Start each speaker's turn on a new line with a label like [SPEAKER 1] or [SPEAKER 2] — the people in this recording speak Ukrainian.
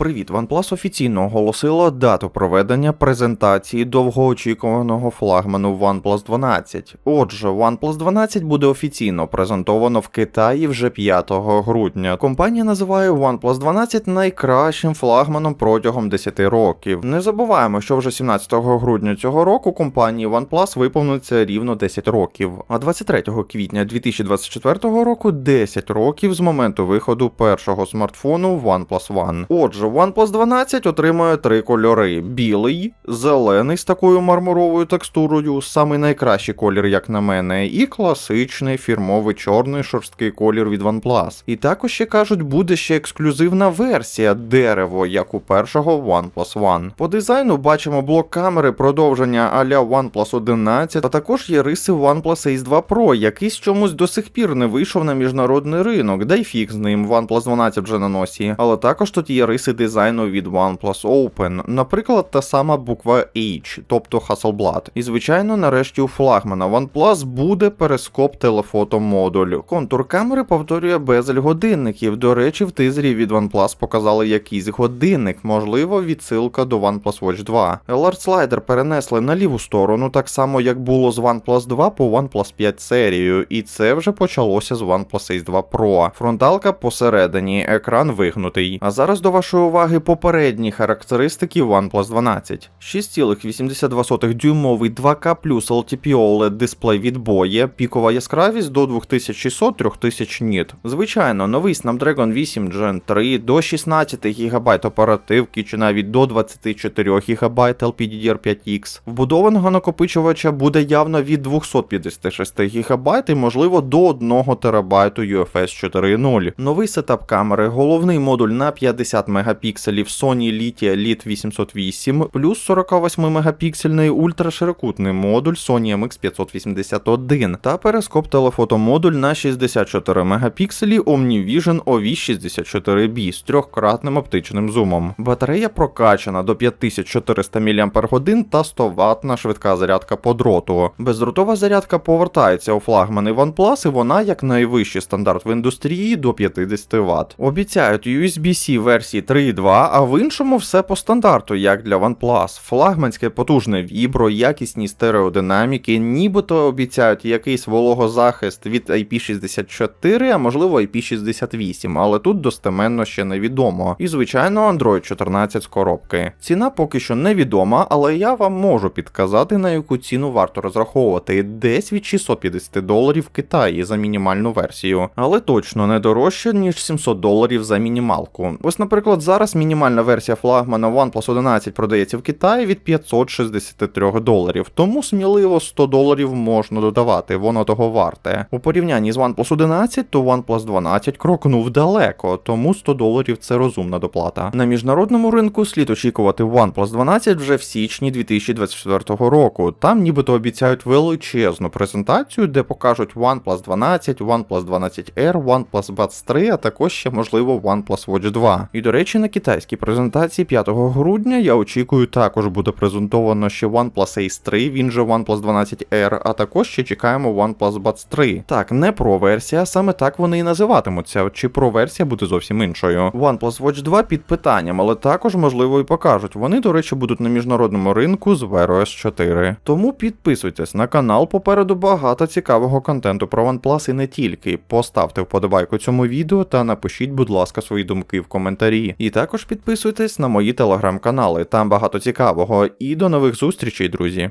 [SPEAKER 1] Привіт, OnePlus офіційно оголосила дату проведення презентації довгоочікуваного флагману OnePlus 12. Отже, OnePlus 12 буде офіційно презентовано в Китаї вже 5 грудня. Компанія називає OnePlus 12 найкращим флагманом протягом 10 років. Не забуваємо, що вже 17 грудня цього року компанії OnePlus виповниться рівно 10 років, а 23 квітня 2024 року 10 років з моменту виходу першого смартфону OnePlus One. Отже, OnePlus 12 отримує три кольори: білий, зелений з такою мармуровою текстурою, самий найкращий колір, як на мене, і класичний фірмовий чорний шорсткий колір від OnePlus. І також ще кажуть, буде ще ексклюзивна версія дерево, як у першого OnePlus One. По дизайну бачимо блок камери, продовження а-ля OnePlus 11, а також є риси OnePlus Ace 2 Pro, який з чомусь до сих пір не вийшов на міжнародний ринок, да й фіг з ним, OnePlus 12 вже на носі. Але також тут є риси дизайну від OnePlus Open, наприклад, та сама буква H, тобто Hasselblad. І звичайно, нарешті у флагмана OnePlus буде перископ телефотомодуль. Контур камери повторює безель годинників. До речі, в тизері від OnePlus показали якийсь годинник, можливо, відсилка до OnePlus Watch 2. LR слайдер перенесли на ліву сторону, так само як було з OnePlus 2 по OnePlus 5 серію, і це вже почалося з OnePlus Ace 2 Pro. Фронталка посередині, екран вигнутий. А зараз до вашої уваги попередні характеристики OnePlus 12. 6,82 дюймовий 2К плюс LTPO OLED дисплей від Boye, пікова яскравість до 2600-3000 ніт. Звичайно, новий Snapdragon 8 Gen 3 до 16 ГБ оперативки чи навіть до 24 ГБ LPDDR5X. Вбудованого накопичувача буде явно від 256 ГБ і можливо до 1 ТБ UFS 4.0. Новий сетап камери, головний модуль на 50 мегапікселів Sony Litia Lit 808, плюс 48 мегапіксельний ультраширокутний модуль Sony MX581 та перископ телефотомодуль на 64 мегапікселі OmniVision OV64B з трьохкратним оптичним зумом. Батарея прокачана до 5400 мАч та 100 Вт швидка зарядка по дроту. Бездротова зарядка повертається у флагмани OnePlus і вона як найвищий стандарт в індустрії до 50 Вт. Обіцяють USB-C версії 3.2, а в іншому все по стандарту, як для OnePlus. Флагманське потужне вібро, якісні стереодинаміки, нібито обіцяють якийсь вологозахист від IP64, а можливо IP68, але тут достеменно ще невідомо. І звичайно, Android 14 з коробки. Ціна поки що невідома, але я вам можу підказати, на яку ціну варто розраховувати десь від 650 доларів в Китаї за мінімальну версію, але точно не дорожче, ніж 700 доларів за мінімалку. Ось, наприклад, зараз мінімальна версія флагмана OnePlus 11 продається в Китаї від 563 доларів, тому сміливо 100 доларів можна додавати, воно того варте. У порівнянні з OnePlus 11, то OnePlus 12 крокнув далеко, тому 100 доларів це розумна доплата. На міжнародному ринку слід очікувати OnePlus 12 вже в січні 2024 року. Там нібито обіцяють величезну презентацію, де покажуть OnePlus 12, OnePlus 12R, OnePlus Buds 3, а також ще можливо OnePlus Watch 2. І до речі, на китайській презентації 5 грудня я очікую також буде презентовано ще OnePlus Ace 3, він же OnePlus 12R, а також ще чекаємо OnePlus Buds 3. Так, не Pro версія, саме так вони і називатимуться, чи Pro версія буде зовсім іншою. OnePlus Watch 2 під питанням, але також можливо і покажуть. Вони, до речі, будуть на міжнародному ринку з Wear OS 4. Тому підписуйтесь на канал, попереду багато цікавого контенту про OnePlus і не тільки. Поставте вподобайку цьому відео та напишіть, будь ласка, свої думки в коментарі. І також підписуйтесь на мої телеграм-канали, там багато цікавого. І до нових зустрічей, друзі.